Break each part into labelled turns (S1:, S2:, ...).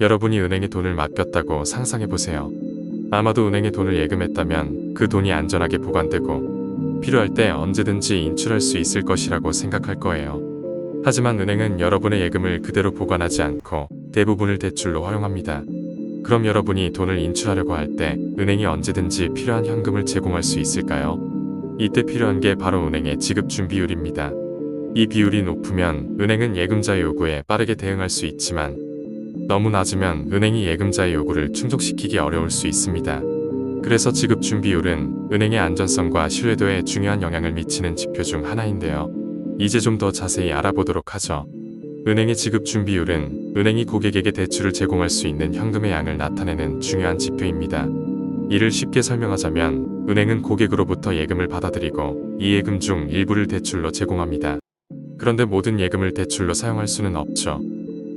S1: 여러분이 은행에 돈을 맡겼다고 상상해 보세요. 아마도 은행에 돈을 예금했다면 그 돈이 안전하게 보관되고 필요할 때 언제든지 인출할 수 있을 것이라고 생각할 거예요. 하지만 은행은 여러분의 예금을 그대로 보관하지 않고 대부분을 대출로 활용합니다. 그럼 여러분이 돈을 인출하려고 할 때 은행이 언제든지 필요한 현금을 제공할 수 있을까요? 이때 필요한 게 바로 은행의 지급 준비율입니다. 이 비율이 높으면 은행은 예금자의 요구에 빠르게 대응할 수 있지만 너무 낮으면 은행이 예금자의 요구를 충족시키기 어려울 수 있습니다. 그래서 지급 준비율은 은행의 안전성과 신뢰도에 중요한 영향을 미치는 지표 중 하나인데요. 이제 좀 더 자세히 알아보도록 하죠. 은행의 지급 준비율은 은행이 고객에게 대출을 제공할 수 있는 현금의 양을 나타내는 중요한 지표입니다. 이를 쉽게 설명하자면 은행은 고객으로부터 예금을 받아들이고 이 예금 중 일부를 대출로 제공합니다. 그런데 모든 예금을 대출로 사용할 수는 없죠.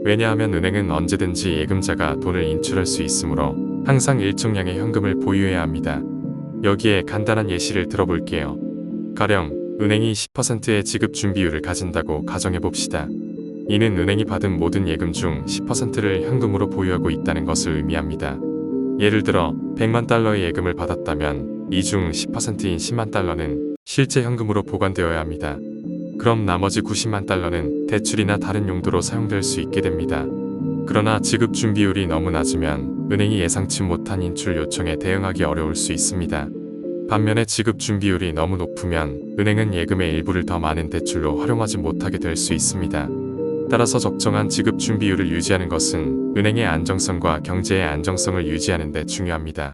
S1: 왜냐하면 은행은 언제든지 예금자가 돈을 인출할 수 있으므로 항상 일정량의 현금을 보유해야 합니다. 여기에 간단한 예시를 들어볼게요. 가령 은행이 10%의 지급 준비율을 가진다고 가정해 봅시다. 이는 은행이 받은 모든 예금 중 10%를 현금으로 보유하고 있다는 것을 의미합니다. 예를 들어 100만 달러의 예금을 받았다면 이 중 10%인 10만 달러는 실제 현금으로 보관되어야 합니다. 그럼 나머지 90만 달러는 대출이나 다른 용도로 사용될 수 있게 됩니다. 그러나 지급 준비율이 너무 낮으면 은행이 예상치 못한 인출 요청에 대응하기 어려울 수 있습니다. 반면에 지급 준비율이 너무 높으면 은행은 예금의 일부를 더 많은 대출로 활용하지 못하게 될 수 있습니다. 따라서 적정한 지급 준비율을 유지하는 것은 은행의 안정성과 경제의 안정성을 유지하는 데 중요합니다.